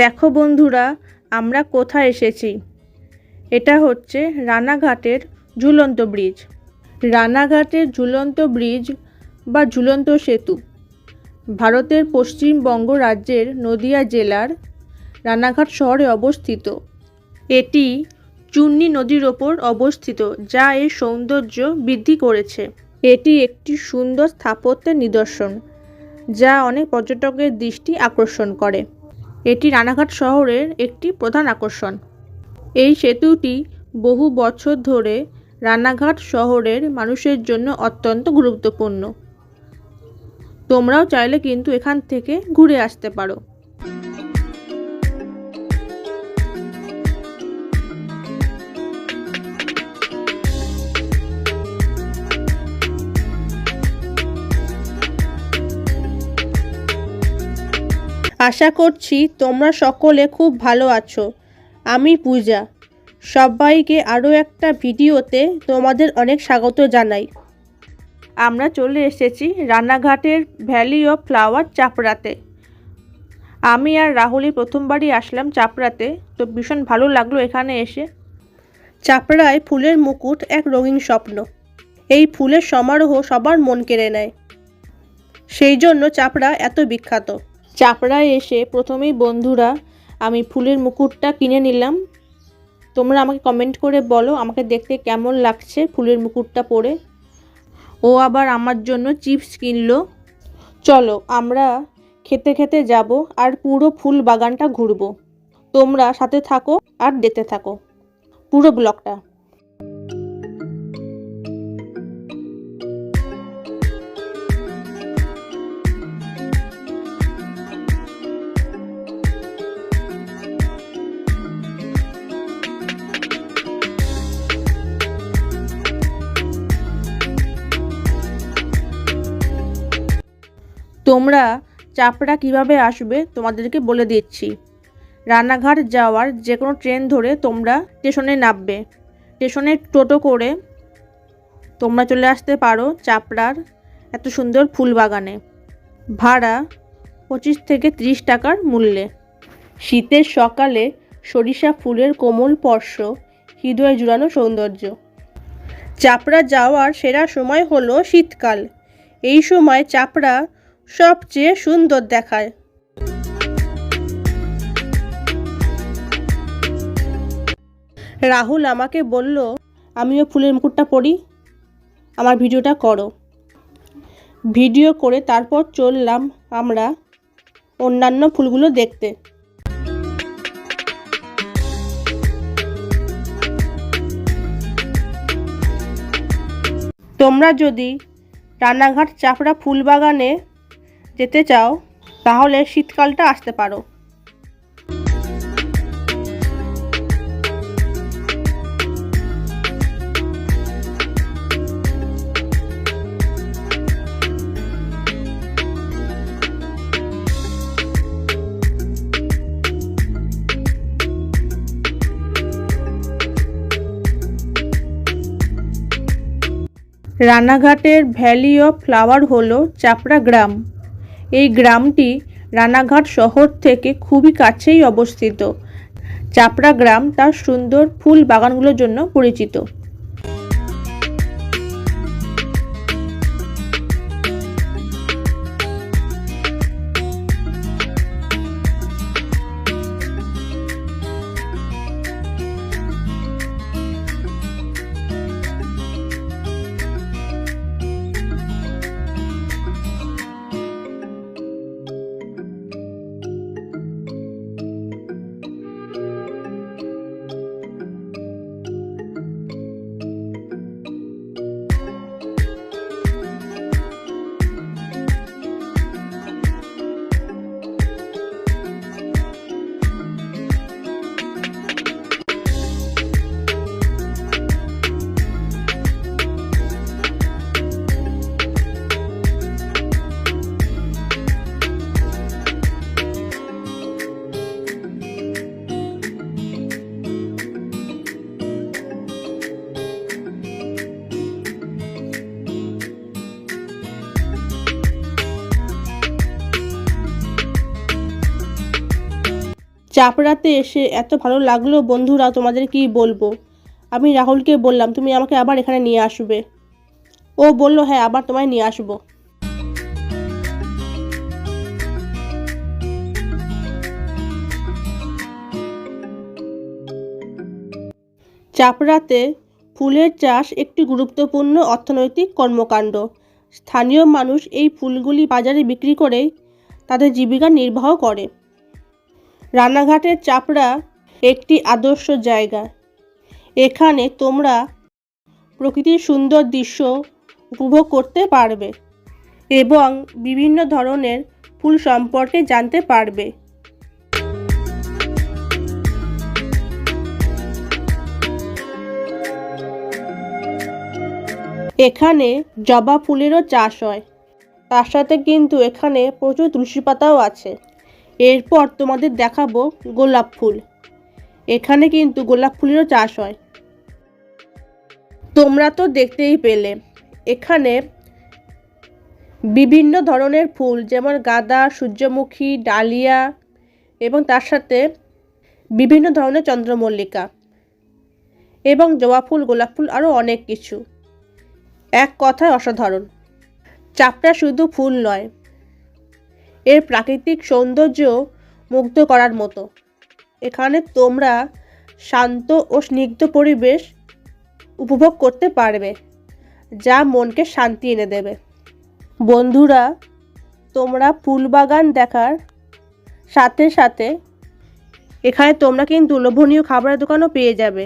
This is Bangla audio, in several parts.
দেখো বন্ধুরা, আমরা কোথায় এসেছি? এটা হচ্ছে রানাঘাটের ঝুলন্ত ব্রিজ। রানাঘাটের ঝুলন্ত ব্রিজ বা ঝুলন্ত সেতু। ভারতের পশ্চিমবঙ্গ রাজ্যের নদিয়া জেলার রানাঘাট শহরে অবস্থিত। এটি চুন্নি নদীর ওপর অবস্থিত, যা এর সৌন্দর্য বৃদ্ধি করেছে। এটি একটি সুন্দর স্থাপত্যের নিদর্শন, যা অনেক পর্যটকের দৃষ্টি আকর্ষণ করে। এটি রানাঘাট শহরের একটি প্রধান আকর্ষণ। এই সেতুটি বহু বছর ধরে রানাঘাট শহরের মানুষের জন্য অত্যন্ত গুরুত্বপূর্ণ। তোমরাও চাইলে কিন্তু এখান থেকে ঘুরে আসতে পারো। আশা করছি তোমরা সকলে খুব ভালো আছো। আমি পূজা। সবাইকে আরও একটা ভিডিওতে তোমাদের অনেক স্বাগত জানাই। আমরা চলে এসেছি রানাঘাটের ভ্যালি অফ ফ্লাওয়ার চাপড়াতে। আমি আর রাহুলই প্রথমবারই আসলাম চাপড়াতে, তো ভীষণ ভালো লাগল এখানে এসে। চাপড়ায় ফুলের মুকুট এক রঙিন স্বপ্ন। এই ফুলের সমারোহ সবার মন কেড়ে নেয়। সেই জন্য চাপড়া এত বিখ্যাত। চাপড়ায় এসে প্রথমেই, বন্ধুরা, আমি ফুলের মুকুটটা কিনে নিলাম। তোমরা আমাকে কমেন্ট করে বলো, আমাকে দেখতে কেমন লাগছে ফুলের মুকুটটা পরে? ও আবার আমার জন্য চিপস কিনলো। চলো, আমরা খেতে খেতে যাব আর পুরো ফুল বাগানটা ঘুরবো। তোমরা সাথে থাকো আর দেখতে থাকো। পুরো ব্লগটা। তোমরা চাপড়া কীভাবে আসবে তোমাদেরকে বলে দিচ্ছি। রানাঘাট যাওয়ার যে কোনো ট্রেন ধরে তোমরা স্টেশনে নামবে। স্টেশনে টোটো করে তোমরা চলে আসতে পারো চাপড়ার এত সুন্দর ফুল বাগানে ভাড়া পঁচিশ থেকে ত্রিশ টাকার মূল্যে। শীতের সকালে সরিষা ফুলের কোমল স্পর্শ, হৃদয়ে জুড়ানো সৌন্দর্য। চাপড়া যাওয়ার সেরা সময় হলো শীতকাল। এই সময় চাপড়া সবচেয়ে সুন্দর দেখায়। রাহুল আমাকে বলল, আমিও ফুলের মুকুটটা পরি, আমার ভিডিওটা করো। ভিডিও করে তারপর চললাম আমরা অন্যান্য ফুলগুলো দেখতে। তোমরা যদি রানাঘাট চাপড়া ফুল বাগানে যেতে চাও তাহলে শীতকালটা আসতে পারো। রানাঘাটের ভ্যালি অফ ফ্লাওয়ার হলো চাপড়া গ্রাম। এই গ্রামটি রানাঘাট শহর থেকে খুবই কাছেই অবস্থিত। চাপড়া গ্রাম তার সুন্দর ফুল বাগানগুলোর জন্য পরিচিত। চাপড়াতে এসে এত ভালো লাগল, বন্ধুরা, তোমাদের কি বলব? আমি রাহুলকে বললাম, তুমি আমাকে আবার এখানে নিয়ে আসবে। ও বলল হ্যাঁ আবার তোমায় নিয়ে আসব। চাপড়াতে ফুলের চাষ একটি গুরুত্বপূর্ণ অর্থনৈতিক কর্মকাণ্ড। স্থানীয় মানুষ এই ফুলগুলি বাজারে বিক্রি করে তাদের জীবিকা নির্বাহ করে। রানাঘাটের চাপড়া একটি আদর্শ জায়গা। এখানে তোমরা প্রকৃতির সুন্দর দৃশ্য উপভোগ করতে পারবে এবং বিভিন্ন ধরনের ফুল সম্পর্কে জানতে পারবে। এখানে জবা ফুলেরও চাষ হয়। তার সাথে কিন্তু এখানে প্রচুর তুলসী পাতাও আছে। এরপর তোমাদের দেখাবো গোলাপ ফুল। এখানে কিন্তু গোলাপ ফুলেরও চাষ হয়। তোমরা তো দেখতেই পেলে, এখানে বিভিন্ন ধরনের ফুল, যেমন গাঁদা, সূর্যমুখী, ডালিয়া এবং তার সাথে বিভিন্ন ধরনের চন্দ্রমল্লিকা এবং জবা ফুল, গোলাপ ফুল, আরও অনেক কিছু। এক কথায় অসাধারণ। চাপটা শুধু ফুল নয় এর প্রাকৃতিক সৌন্দর্য মুগ্ধ করার মতো। এখানে তোমরা শান্ত ও স্নিগ্ধ পরিবেশ উপভোগ করতে পারবে, যা মনকে শান্তি এনে দেবে। বন্ধুরা, তোমরা ফুলবাগান দেখার সাথে সাথে এখানে তোমরা কিন্তু লোভনীয় খাবারের দোকানও পেয়ে যাবে।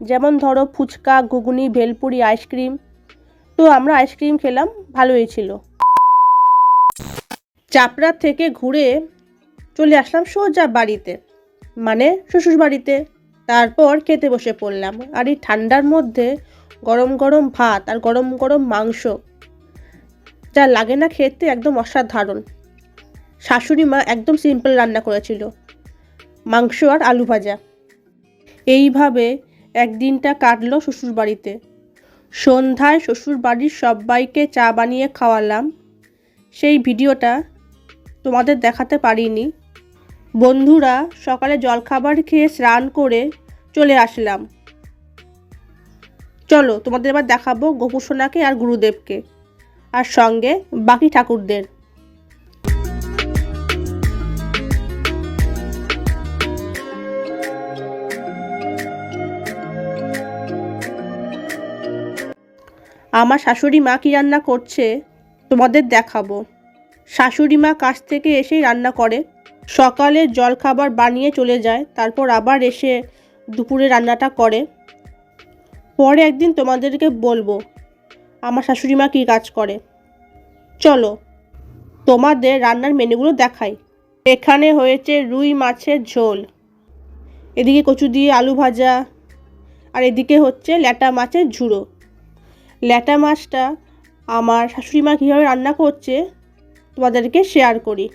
যেমন ধরো ফুচকা, ঘুগনি, ভেলপুরি, আইসক্রিম। তো আমরা আইসক্রিম খেলাম, ভালোই ছিল। চাপড়া থেকে ঘুরে চলে আসলাম সোজা বাড়িতে। মানে শ্বশুর বাড়িতে। তারপর খেতে বসে পড়লাম। আর এই ঠান্ডার মধ্যে গরম গরম ভাত আর গরম গরম মাংস যা লাগে না খেতে একদম অসাধারণ। শাশুড়ি মা একদম সিম্পল রান্না করেছিল। মাংস আর আলু ভাজা। এইভাবে একদিনটা কাটলো শ্বশুর বাড়িতে। সন্ধ্যায় শ্বশুর বাড়ির সবাইকে চা বানিয়ে খাওয়ালাম। সেই ভিডিওটা তোমাদের দেখাতে পারিনি। বন্ধুরা, সকালে জলখাবার খেয়ে স্নান করে চলে আসলাম। চলো, তোমাদের এবার দেখাবো গোপুসোনাকে আর গুরুদেবকে। আর সঙ্গে বাকি ঠাকুরদের। আমার শাশুড়ি মা কী রান্না করছে, তোমাদের দেখাবো। শাশুড়ি মা কাছ থেকে এসেই রান্না করে। সকালে জলখাবার বানিয়ে চলে যায়, তারপর আবার এসে দুপুরে রান্নাটা করে। পরে একদিন তোমাদেরকে বলব, আমার শাশুড়ি মা কী কাজ করে। চলো, তোমাদের রান্নার মেনুগুলো দেখাই। এখানে হয়েছে রুই মাছের ঝোল, এদিকে কচু দিয়ে আলু ভাজা, আর এদিকে হচ্ছে ল্যাটা মাছের ঝুড়ো। ল্যাটা মাছটা আমার শাশুড়ি মা কীভাবে রান্না করছে তোমাদেরকে শেয়ার করি।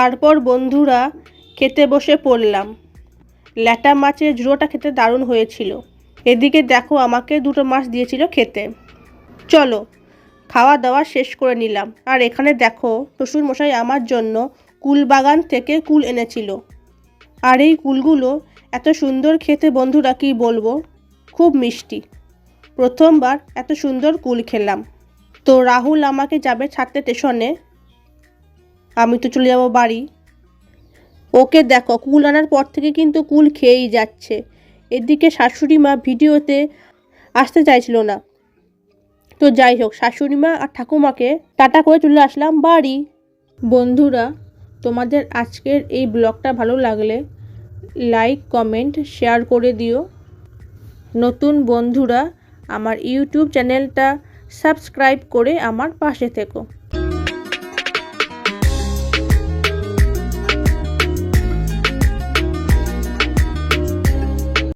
তারপর বন্ধুরা খেতে বসে পড়লাম। ল্যাটা মাছের ঝুড়োটা খেতে দারুণ হয়েছিল। এদিকে দেখো আমাকে দুটো মাছ দিয়েছিল খেতে। চলো খাওয়া দাওয়া শেষ করে নিলাম। আর এখানে দেখো শ্বশুর মশাই আমার জন্য কুল বাগান থেকে কুল এনেছিল। আর এই কুলগুলো এত সুন্দর খেতে বন্ধুরা কি বলব? খুব মিষ্টি। প্রথমবার এত সুন্দর কুল খেলাম। তো রাহুল আমাকে যাবে ছাড়তে স্টেশনে। আমি তো চলে যাব বাড়ি। ওকে দেখো, কুল আনার পর থেকে কিন্তু কুল খেয়েই যাচ্ছে। এদিকে শাশুড়ি মা ভিডিওতে আসতে চাইছিল না। তো যাই হোক, শাশুড়ি মা আর ঠাকুমাকে টাটা করে চলে আসলাম বাড়ি। বন্ধুরা, তোমাদের আজকের এই ব্লগটা ভালো লাগলে লাইক, কমেন্ট, শেয়ার করে দিও। নতুন বন্ধুরা, আমার ইউটিউব চ্যানেলটা সাবস্ক্রাইব করে আমার পাশে থেকো।